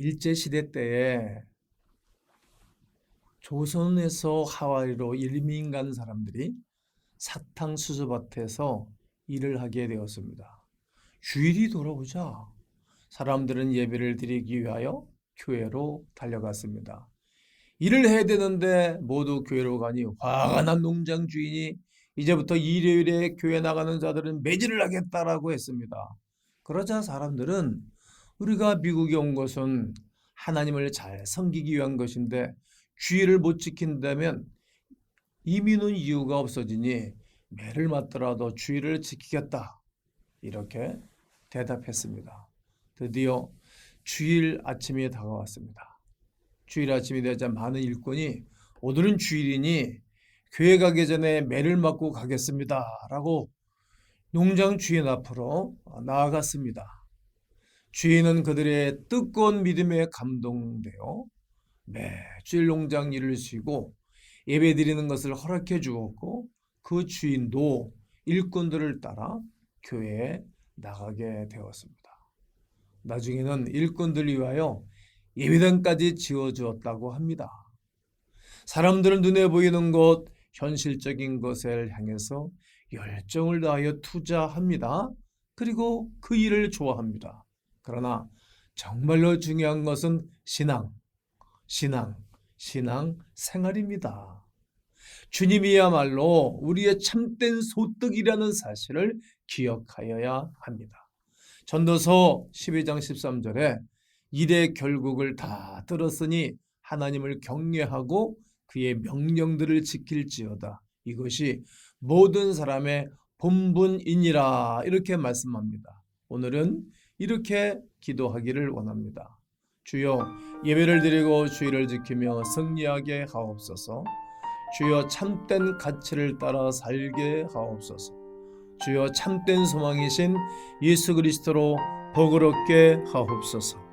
일제 시대 때에 조선에서 하와이로 이민 간 사람들이 사탕 수수밭에서 일을 하게 되었습니다. 주일이 돌아오자 사람들은 예배를 드리기 위하여 교회로 달려갔습니다. 일을 해야 되는데 모두 교회로 가니 화가 난 농장 주인이 이제부터 일요일에 교회 나가는 자들은 매질을 하겠다라고 했습니다. 그러자 사람들은 우리가 미국에 온 것은 하나님을 잘 섬기기 위한 것인데 주의를 못 지킨다면 이민은 이유가 없어지니 매를 맞더라도 주의를 지키겠다. 이렇게 대답했습니다. 드디어 주일 아침이 다가왔습니다. 주일 아침이 되자 많은 일꾼이 오늘은 주일이니 교회 가기 전에 매를 맞고 가겠습니다. 라고 농장 주인 앞으로 나아갔습니다. 주인은 그들의 뜨거운 믿음에 감동되어 매주일 농장 일을 쉬고 예배 드리는 것을 허락해 주었고 그 주인도 일꾼들을 따라 교회에 나가게 되었습니다. 나중에는 일꾼들 위하여 예배당까지 지어 주었다고 합니다. 사람들은 눈에 보이는 것, 현실적인 것을 향해서 열정을 다하여 투자합니다. 그리고 그 일을 좋아합니다. 그러나 정말로 중요한 것은 신앙, 신앙, 신앙 생활입니다. 주님이야말로 우리의 참된 소득이라는 사실을 기억하여야 합니다. 전도서 12장 13절에 일의 결국을 다 들었으니 하나님을 경외하고 그의 명령들을 지킬지어다. 이것이 모든 사람의 본분이니라 이렇게 말씀합니다. 오늘은 이렇게 기도하기를 원합니다. 주여 예배를 드리고 주의를 지키며 승리하게 하옵소서. 주여 참된 가치를 따라 살게 하옵소서. 주여 참된 소망이신 예수 그리스도로 얻게 하옵소서.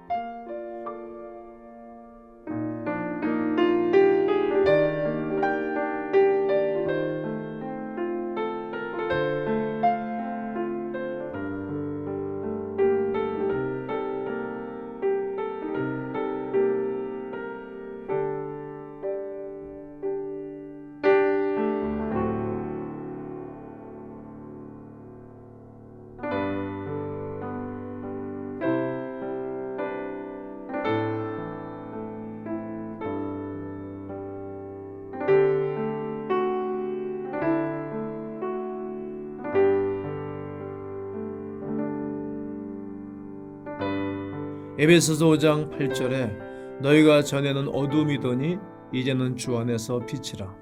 에베소서 5장 8절에 너희가 전에는 어둠이더니 이제는 주 안에서 빛이라.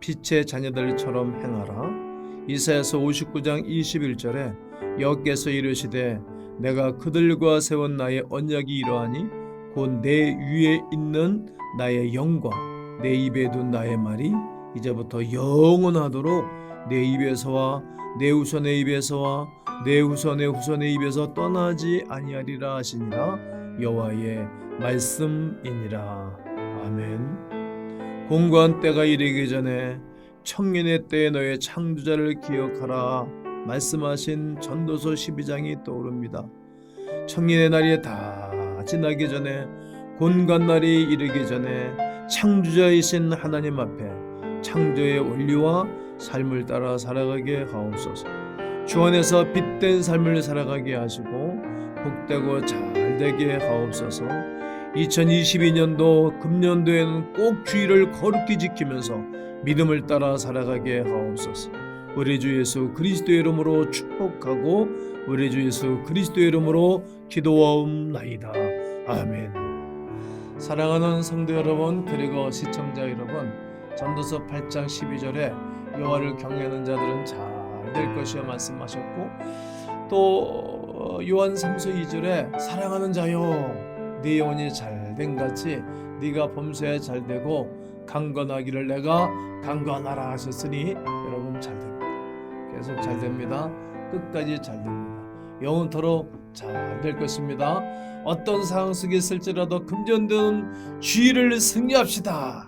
빛의 자녀들처럼 행하라. 이사야서 59장 21절에 여호께서 이르시되 내가 그들과 세운 나의 언약이 이러하니 곧 내 위에 있는 나의 영과 내 입에 둔 나의 말이 이제부터 영원하도록 내 입에서와 내 후손의 입에서와 내 후손의 후손의 입에서 떠나지 아니하리라 하시니라. 여호와의 말씀이니라. 아멘. 공고한 때가 이르기 전에 청년의 때에 너의 창조자를 기억하라 말씀하신 전도서 12장이 떠오릅니다. 청년의 날이 다 지나기 전에 곤간 날이 이르기 전에 창조자이신 하나님 앞에 창조의 원리와 삶을 따라 살아가게 하옵소서. 주 안에서 빛된 삶을 살아가게 하시고 복되고 잘 되게 하옵소서. 2022년도 금년도에는 꼭 주의를 거룩히 지키면서 믿음을 따라 살아가게 하옵소서. 우리 주 예수 그리스도의 이름으로 축복하고 우리 주 예수 그리스도의 이름으로 기도하옵나이다. 아멘. 사랑하는 성도 여러분 그리고 시청자 여러분 전도서 8장 12절에 여호와를 경외하는 자들은 잘 될 것이여 말씀하셨고 또 요한 3서 2절에 사랑하는 자여 네 영혼이 잘된 같이 네가 범사에 잘되고 강건하기를 내가 강건하라 하셨으니 여러분 잘됩니다. 계속 잘됩니다. 끝까지 잘됩니다. 영원토록 잘 될 것입니다. 어떤 상황 속에 있을지라도 금전된 주의를 승리합시다.